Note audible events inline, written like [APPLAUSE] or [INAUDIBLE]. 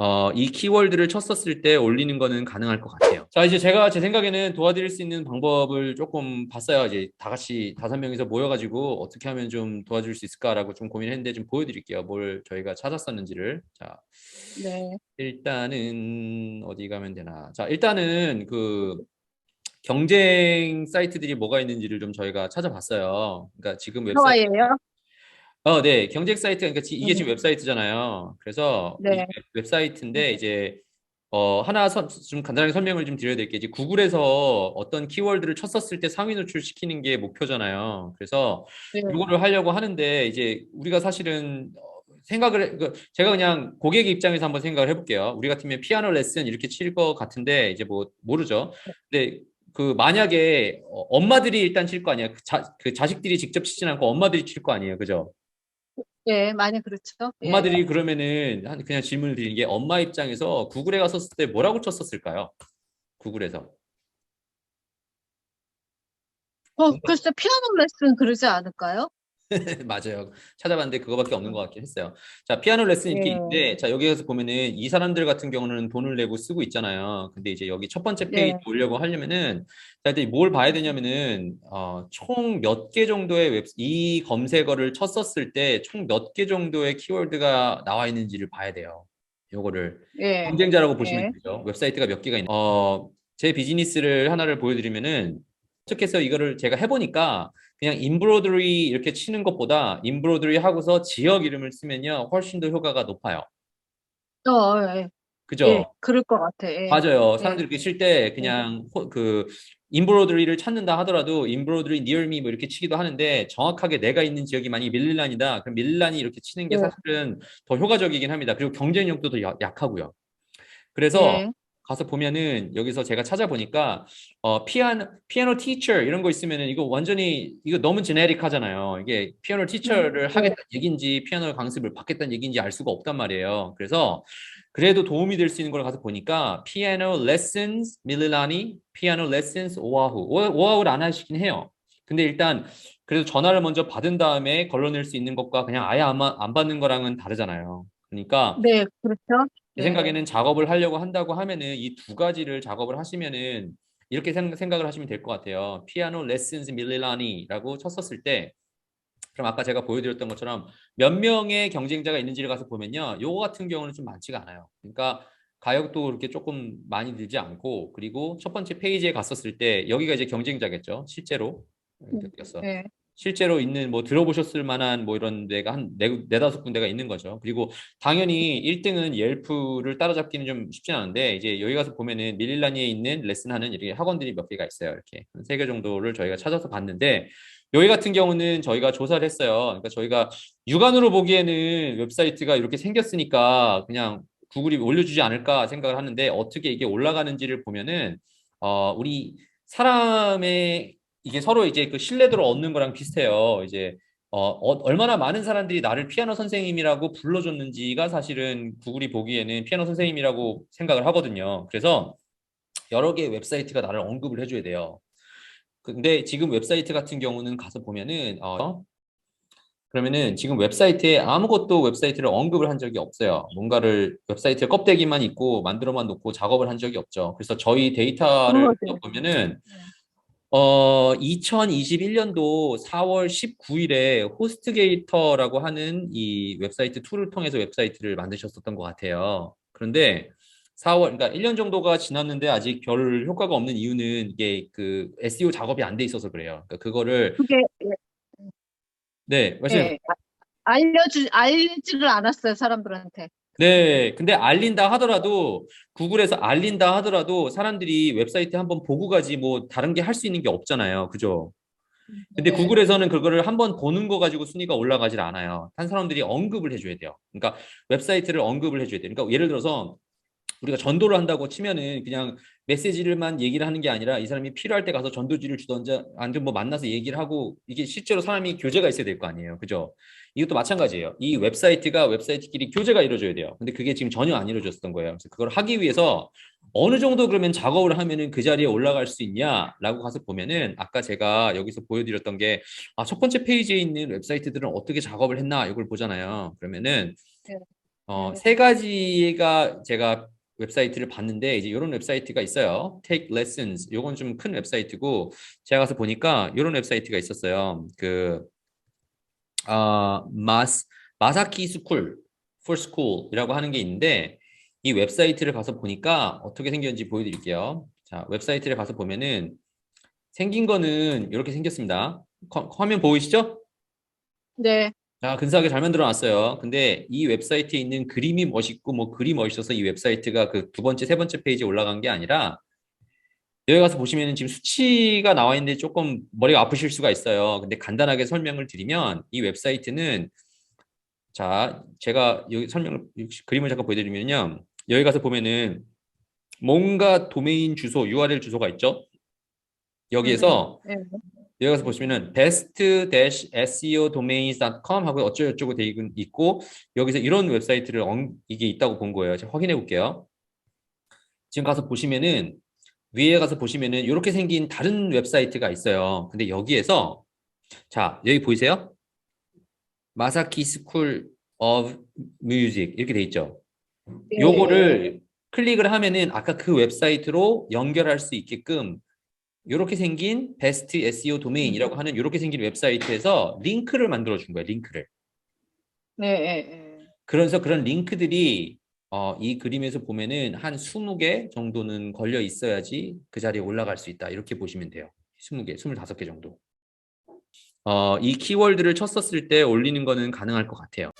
어, 이 키워드를 쳤었을 때 올리는 거는 가능할 것 같아요. 자, 이제 제가 제 생각에는 도와드릴 수 있는 방법을 조금 봤어요. 이제 다 같이 다섯 명이서 모여가지고 어떻게 하면 좀 도와줄 수 있을까라고 좀 고민했는데 좀 보여드릴게요. 뭘 저희가 찾았었는지를. 자, 네. 일단은 어디 가면 되나. 자, 일단은 그 경쟁 사이트들이 뭐가 있는지를 좀 저희가 찾아봤어요. 그러니까 지금 웹사이트? 어, 네. 경쟁 사이트, 그러니까 지- 이게 네. 지금 웹사이트잖아요. 그래서 이 네. 웹- 웹사이트인데 이제 어, 하나 서, 좀 간단하게 설명을 좀 드려야 될 게 이제 구글에서 어떤 키워드를 쳤었을 때 상위 노출시키는 게 목표잖아요. 그래서 네. 이거를 하려고 하는데 이제 우리가 사실은 어, 생각을 해- 그 제가 그냥 고객의 입장에서 한번 생각을 해볼게요. 우리 같으면 피아노 레슨 이렇게 칠 것 같은데 이제 뭐 모르죠. 근데 그 만약에 어, 엄마들이 일단 칠 거 아니에요. 그, 자, 그 자식들이 직접 치진 않고 엄마들이 칠 거 아니에요. 그죠? 예, 많이 그렇죠. 예. 엄마들이 그러면은 한 그냥 질문을 드리는 게 엄마 입장에서 구글에 갔었을 때 뭐라고 쳤었을까요? 구글에서 어, 글쎄, 피아노 레슨 그러지 않을까요? [LAUGHS] 맞아요. 찾아봤는데 그거밖에 없는 것 같긴 했어요. 자, 피아노 레슨 이렇게 예. 있는데 자 여기에서 보면은 이 사람들 같은 경우는 돈을 내고 쓰고 있잖아요. 근데 이제 여기 첫 번째 페이지 네. 올려고 하려면은 자 일단 뭘 봐야 되냐면은 어, 총 몇 개 정도의 웹 이 검색어를 쳤었을 때 총 몇 개 정도의 키워드가 나와 있는지를 봐야 돼요. 요거를 예. 경쟁자라고 예. 보시면 되죠. 웹사이트가 몇 개가 있는. 어, 제 비즈니스를 하나를 보여드리면은 해서 이거를 제가 해보니까 그냥 인브로드리 이렇게 치는 것보다 인브로드리 하고서 지역 이름을 쓰면요 훨씬 더 효과가 높아요. 어, 예. 그죠? 예, 그럴 것 같아. 예. 맞아요. 예. 사람들이 칠 때 그냥 호- 그 인브로드리를 찾는다 하더라도 인브로드리 니얼미 뭐 이렇게 치기도 하는데 정확하게 내가 있는 지역이 만약에 밀란이다. 그럼 밀란이 이렇게 치는 게 네. 사실은 더 효과적이긴 합니다. 그리고 경쟁력도 더 약- 약하고요. 그래서 예. 가서 보면은 여기서 제가 찾아보니까 어 피아노 피아노 티처 이런 거 있으면은 이거 완전히 이거 너무 제네릭 하잖아요. 이게 피아노 티처를 네. 하겠다는 얘기인지 피아노 강습을 받겠다는 얘기인지 알 수가 없단 말이에요. 그래서 그래도 도움이 될 수 있는 걸 가서 보니까 피아노 레슨스 밀라니 피아노 레슨스 오아후 오- 오아후를 안 하시긴 해요. 근데 일단 그래도 전화를 먼저 받은 다음에 걸러낼 수 있는 것과 그냥 아예 안, 안 받는 거랑은 다르잖아요. 그러니까 네, 그렇죠. 제 네. 생각에는 작업을 하려고 한다고 하면은 이 두 가지를 작업을 하시면은 이렇게 생- 생각을 하시면 될 것 같아요. 피아노 레슨스 밀라니라고 쳤었을 때 그럼 아까 제가 보여드렸던 것처럼 몇 명의 경쟁자가 있는지를 가서 보면요. 요거 같은 경우는 좀 많지가 않아요. 그러니까 가격도 그렇게 조금 많이 들지 않고 그리고 첫 번째 페이지에 갔었을 때 여기가 이제 경쟁자겠죠. 실제로. 띄었어. 예. 실제로 있는 뭐 들어보셨을 만한 뭐 이런 데가 한 네, 네다섯 군데가 있는 거죠. 그리고 당연히 1등은 옐프를 따라잡기는 좀 쉽지 않은데 이제 여기 가서 보면은 밀라니에 있는 레슨하는 이렇게 학원들이 몇 개가 있어요. 이렇게 세개 정도를 저희가 찾아서 봤는데 여기 같은 경우는 저희가 조사를 했어요. 그러니까 저희가 육안으로 보기에는 웹사이트가 이렇게 생겼으니까 그냥 구글이 올려주지 않을까 생각을 하는데 어떻게 이게 올라가는지를 보면은 어 우리 사람의 이게 서로 이제 그 신뢰도를 얻는 거랑 비슷해요. 이제 어, 어, 얼마나 많은 사람들이 나를 피아노 선생님이라고 불러줬는지가 사실은 구글이 보기에는 피아노 선생님이라고 생각을 하거든요. 그래서 여러 개의 웹사이트가 나를 언급을 해줘야 돼요. 근데 지금 웹사이트 같은 경우는 가서 보면은 어, 그러면은 지금 웹사이트에 아무것도 웹사이트를 언급을 한 적이 없어요. 뭔가를 웹사이트 껍데기만 있고 만들어만 놓고 작업을 한 적이 없죠. 그래서 저희 데이터를 어, 네. 보면은 어, 2021년도 4월 19일에 호스트게이터라고 하는 이 웹사이트 툴을 통해서 웹사이트를 만드셨었던 것 같아요. 그런데 4월, 그러니까 1년 정도가 지났는데 아직 별 효과가 없는 이유는 이게 그 SEO 작업이 안 돼 있어서 그래요. 그러니까 그거를 그게 예, 네, 말씀. 예. 아- 알려주 알리지를 않았어요, 사람들한테. 네, 근데 알린다 하더라도 구글에서 알린다 하더라도 사람들이 웹사이트 한번 보고 가지 뭐 다른 게 할 수 있는 게 없잖아요. 그죠? 근데 네. 구글에서는 그거를 한번 보는 거 가지고 순위가 올라가질 않아요. 한 사람들이 언급을 해줘야 돼요. 그러니까 웹사이트를 언급을 해줘야 돼요. 그러니까 예를 들어서 우리가 전도를 한다고 치면은 그냥 메시지를만 얘기를 하는 게 아니라 이 사람이 필요할 때 가서 전도지를 주던지 아니면 뭐 만나서 얘기를 하고 이게 실제로 사람이 교제가 있어야 될 거 아니에요. 그죠? 이것도 마찬가지예요. 이 웹사이트가 웹사이트끼리 교제가 이루어져야 돼요. 근데 그게 지금 전혀 안 이루어졌던 거예요. 그래서 그걸 하기 위해서 어느 정도 그러면 작업을 하면은 그 자리에 올라갈 수 있냐라고 가서 보면은 아까 제가 여기서 보여드렸던 게 아, 첫 번째 페이지에 있는 웹사이트들은 어떻게 작업을 했나 이걸 보잖아요. 그러면은 네. 어, 네. 세 가지가 제가 웹사이트를 봤는데 이제 이런 웹사이트가 있어요. Take Lessons. 요건 좀 큰 웹사이트고 제가 가서 보니까 이런 웹사이트가 있었어요. 그 아, 마스 마사키 스쿨 for school이라고 하는 게 있는데 이 웹사이트를 가서 보니까 어떻게 생겼는지 보여드릴게요. 자, 웹사이트를 가서 보면은 생긴 거는 이렇게 생겼습니다. 화- 화면 보이시죠? 네. 자, 근사하게 잘 만들어 놨어요. 근데 이 웨브사이트에 있는 그림이 멋있고 뭐 글이 멋있어서 이 웹사이트가 그 두 번째, 세 번째 페이지에 올라간 게 아니라 여기 가서 보시면은 지금 수치가 나와 있는데 조금 머리가 아프실 수가 있어요. 근데 간단하게 설명을 드리면 이 웹사이트는 자, 제가 여기 설명을 그림을 잠깐 보여드리면요. 여기 가서 보면은 뭔가 도메인 주소, URL 주소가 있죠. 여기에서 네. 여기 가서 보시면은 best-seodomains.com 하고 어쩌고저쩌고 돼 있- 있고 여기서 이런 웹사이트를 엉- 이게 있다고 본 거예요. 제가 확인해 볼게요. 지금 가서 보시면은 위에 가서 보시면은 이렇게 생긴 다른 웹사이트가 있어요. 근데 여기에서 자 여기 보이세요? 마사키 스쿨 of 뮤직 이렇게 돼 있죠. 네. 요거를 클릭을 하면은 아까 그 웹사이트로 연결할 수 있게끔 이렇게 생긴 베스트 SEO 도메인이라고 하는 이렇게 생긴 웹사이트에서 링크를 만들어 준 거예요. 링크를. 네. 네. 네. 그래서 그런 링크들이 어, 이 그림에서 보면은 한 20개 정도는 걸려 있어야지 그 자리에 올라갈 수 있다. 이렇게 보시면 돼요. 20개, 25개 정도. 어, 이 키워드를 쳤었을 때 올리는 거는 가능할 것 같아요.